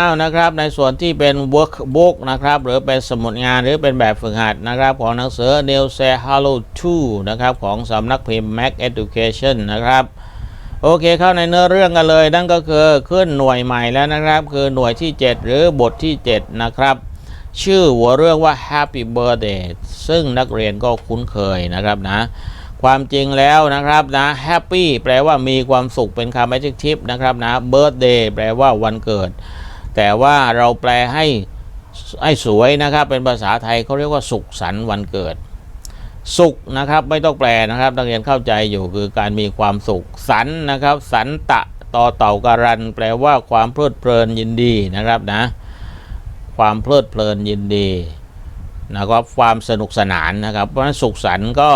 9นะครับในส่วนที่เป็น workbook นะครับหรือเป็นสมุดงานหรือเป็นแบบฝึกหัดนะครับของหนังสือ New Say Hello to นะครับของสำนักพิมพ์ Mac Education นะครับโอเคเข้าในเนื้อเรื่องกันเลย นั่นก็คือขึ้นหน่วยใหม่แล้วนะครับ คือหน่วยที่ 7 หรือบทที่ 7 นะครับ ชื่อหัวเรื่องว่า Happy Birthday ซึ่งนักเรียนก็คุ้นเคยนะครับนะความจริงแล้วนะครับนะ Happy แปลว่ามีความสุขเป็นคำ adjective นะครับนะ Birthday แปลว่าวันเกิด แต่ว่าเราแปลให้ให้สวยนะครับ เป็นภาษาไทยเขาเรียกว่าสุขสันต์วันเกิด สุขนะครับไม่ต้องแปลนะครับนักเรียนเข้าใจอยู่คือการมีความสุขสันนะครับ สันตะต่อเต่าการัน แปลว่าความเพลิดเพลินยินดีนะครับนะ ความเพลิดเพลินยินดีนะครับความสนุกสนานนะครับ เพราะฉะนั้นสุขสันต์ก็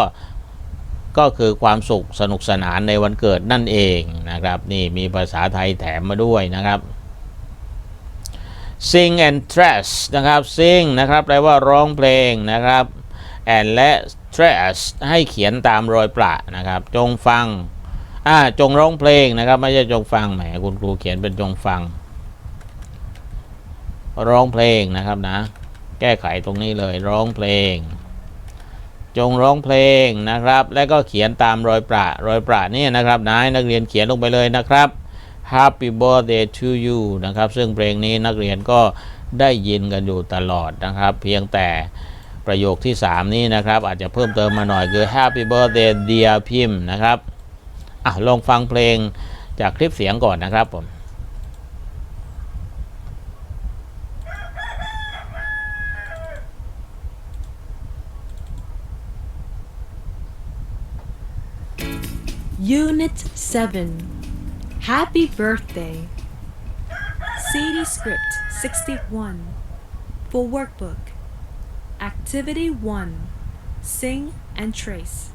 ก็คือความสุขสนุกสนานในวันเกิดนั่นเองนะครับ นี่มีภาษาไทยแถมมาด้วยนะครับ sing and trash นะครับ sing นะครับแปลว่าร้องเพลงนะครับ and และ trash ให้เขียนตามรอยประนะครับ จงฟังอ่าจงร้องเพลงนะครับไม่ใช่จงฟังแหมคุณครูเขียนเป็นจงฟัง ร้องเพลงนะครับนะ แก้ไขตรงนี้เลยร้องเพลง จงร้องเพลงนะครับ แล้วก็เขียนตามรอยประรอยประนี่นะครับนะให้นักเรียนเขียนลงไปเลยนะครับ Happy birthday to you นะครับ ซึ่งเพลงนี้นักเรียนก็ได้ยินกันอยู่ตลอดนะครับ เพียงแต่ประโยคที่ 3 นี้นะครับ อาจจะเพิ่มเติมมาหน่อยคือ Happy birthday dear พิมพ์นะครับอะลองฟังเพลงจากคลิปเสียงก่อนนะครับผม Unit 7 Happy Birthday. CD Script 61 For Workbook. Activity 1 Sing and Trace.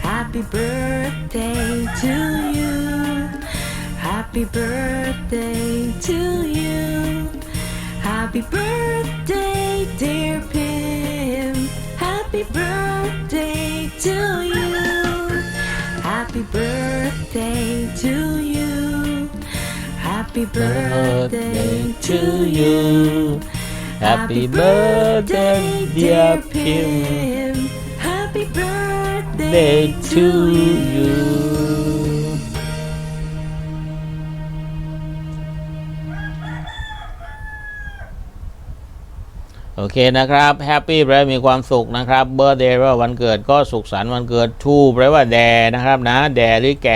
Happy birthday to you. Happy birthday to you. Happy birthday, to you. Happy birthday to you. Happy birthday to you. Happy birthday dear Pim. Happy birthday to you โอเคนะครับ Happy แปลว่ามีความสุขนะครับ Birthday แปลว่าวันเกิดก็สุขสันต์วันเกิด To แปลว่าแดนะครับนะ แดหรือแก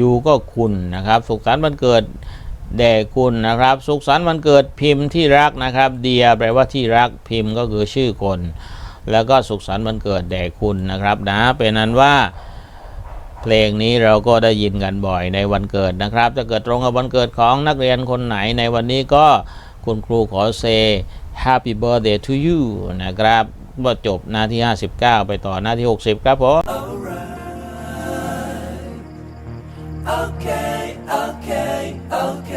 ยูก็คุณนะครับ สุขสันต์วันเกิดแด่คุณนะครับ สุขสันต์วันเกิดพิมพ์ที่รักนะครับ เดียแปลว่าที่รักพิมพ์ก็คือชื่อคน แล้วก็สุขสันต์วันเกิดแด่คุณนะครับนะเป็นนั้นว่าเพลงนี้เราก็ได้ยินกันบ่อยในวันเกิดนะครับถ้าเกิดตรงกับวันเกิดของนักเรียนคนไหนในวันนี้ก็คุณครูขอเซ Happy Birthday to you นะครับว่าจบหน้าที่ 59 ไปต่อหน้าที่ 60 ครับผม okay, okay, okay.